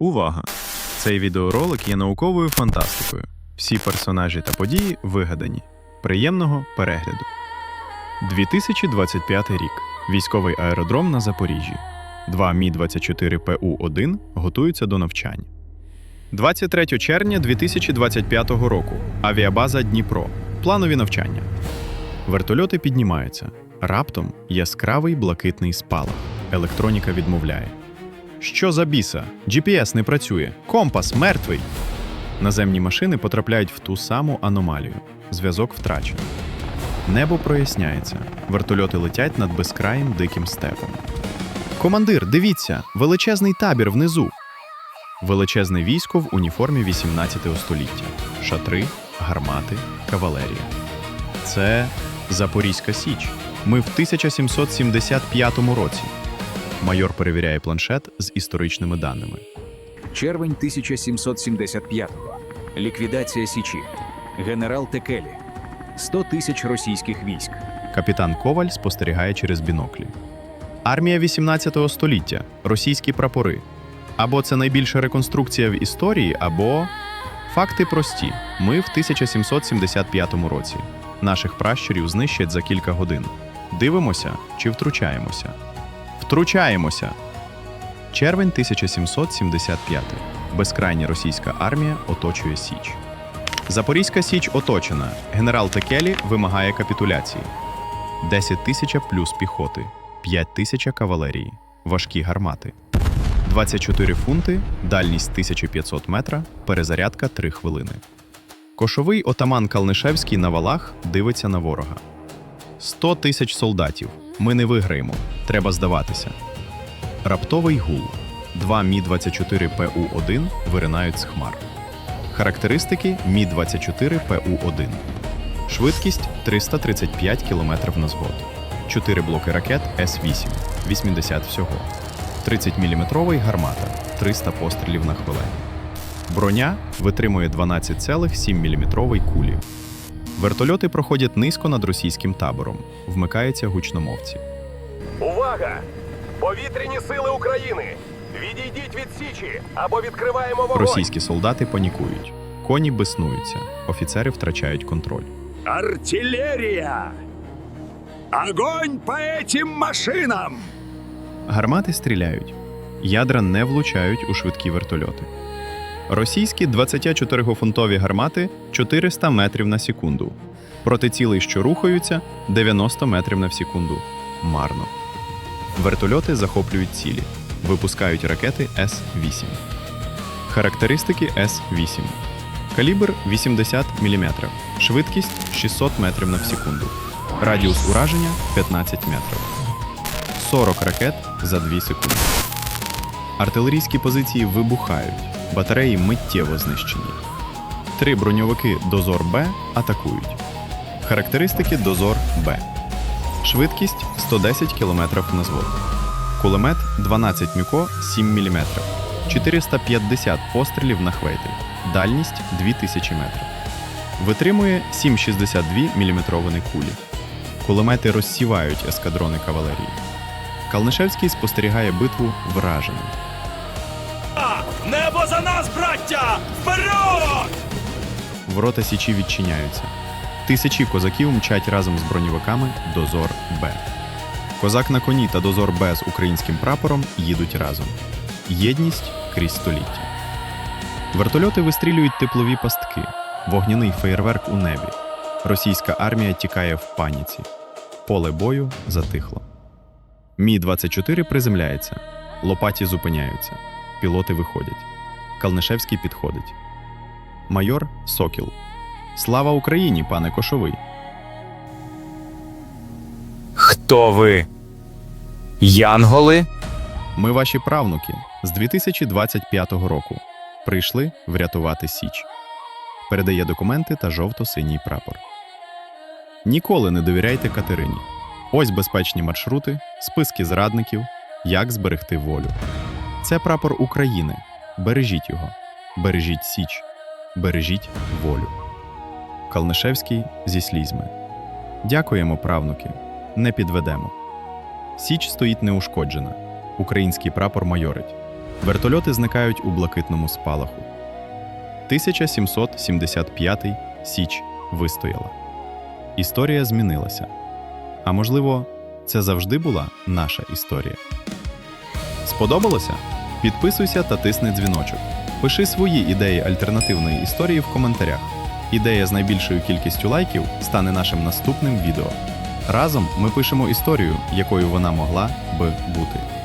Увага! Цей відеоролик є науковою фантастикою. Всі персонажі та події вигадані. Приємного перегляду. 2025 рік. Військовий аеродром на Запоріжжі. Два Мі-24ПУ-1 готуються до навчань. 23 червня 2025 року. Авіабаза Дніпро. Планові навчання. Вертольоти піднімаються. Раптом яскравий блакитний спалах. Електроніка відмовляє. Що за біса? GPS не працює. Компас мертвий. Наземні машини потрапляють в ту саму аномалію. Зв'язок втрачено. Небо проясняється. Вертольоти летять над безкраїм диким степом. Командир, дивіться, величезний табір внизу. Величезне військо в уніформі 18 століття. Шатри, гармати, кавалерія. Це Запорізька Січ. Ми в 1775 році. Майор перевіряє планшет з історичними даними. Червень 1775-го. Ліквідація Січі. Генерал Текелі. 100 тисяч російських військ. Капітан Коваль спостерігає через біноклі. Армія 18 століття, російські прапори. Або це найбільша реконструкція в історії, або факти прості. Ми в 1775 році. Наших пращурів знищать за кілька годин. Дивимося чи втручаємося? Втручаємося. Червень 1775. Безкрайня російська армія оточує Січ. Запорізька Січ оточена. Генерал Текелі вимагає капітуляції. 10 тисяча плюс піхоти, 5 тисяча кавалерії, важкі гармати. 24 фунти, дальність 1500 метра, перезарядка 3 хвилини. Кошовий отаман Калнишевський на валах дивиться на ворога. 100 тисяч солдатів. Ми не виграємо. Треба здаватися. Раптовий гул. Два Мі-24ПУ-1 виринають з хмар. Характеристики Мі-24ПУ-1. Швидкість 335 км на згод. 4 блоки ракет С-8, 80 всього. 30 мм гармата, 300 пострілів на хвилину. Броня витримує 12,7 мм кулі. Вертольоти проходять низько над російським табором. Вмикаються гучномовці. Увага! Повітряні сили України! Відійдіть від Січі або відкриваємо вогонь! Російські солдати панікують. Коні беснуються, офіцери втрачають контроль. Артиллерия! Огонь по этим машинам! Гармати стріляють. Ядра не влучають у швидкі вертольоти. Російські 24-фунтові гармати 400 метрів на секунду. Проти цілей, що рухаються, 90 метрів на секунду. Марно. Вертольоти захоплюють цілі. Випускають ракети С-8. Характеристики С-8. Калібр 80 мм. Швидкість 600 метрів на секунду. Радіус ураження 15 метрів. 40 ракет за 2 секунди. Артилерійські позиції вибухають, батареї миттєво знищені. Три броньовики Дозор Б атакують. Характеристики Дозор Б. Швидкість 110 км на звод. Кулемет 12 мюко 7 мм. 450 пострілів на хвейтель. Дальність 2000 метрів. Витримує 7,62 мм кулі. Кулемети розсівають ескадрони кавалерії. Калнишевський спостерігає битву враженим. Небо за нас, браття! Вперед! Ворота січі відчиняються. Тисячі козаків мчать разом з броньовиками Дозор Б. Козак на коні та Дозор Б з українським прапором їдуть разом. Єдність крізь століття. Вертольоти вистрілюють теплові пастки, вогняний феєрверк у небі. Російська армія тікає в паніці. Поле бою затихло. Мі-24 приземляється. Лопаті зупиняються. Пілоти виходять. Калнишевський підходить. Майор Сокіл. Слава Україні, пане Кошовий! Хто ви? Янголи? Ми ваші правнуки з 2025 року. Прийшли врятувати Січ. Передає документи та жовто-синій прапор. Ніколи не довіряйте Катерині. Ось безпечні маршрути, списки зрадників, як зберегти волю. Це прапор України. Бережіть його. Бережіть Січ. Бережіть волю. Калнишевський зі слізьми. Дякуємо, правнуки. Не підведемо. Січ стоїть неушкоджена. Український прапор майорить. Вертольоти зникають у блакитному спалаху. 1775 Січ вистояла. Історія змінилася. А можливо, це завжди була наша історія. Сподобалося? Підписуйся та тисни дзвіночок. Пиши свої ідеї альтернативної історії в коментарях. Ідея з найбільшою кількістю лайків стане нашим наступним відео. Разом ми пишемо історію, якою вона могла би бути.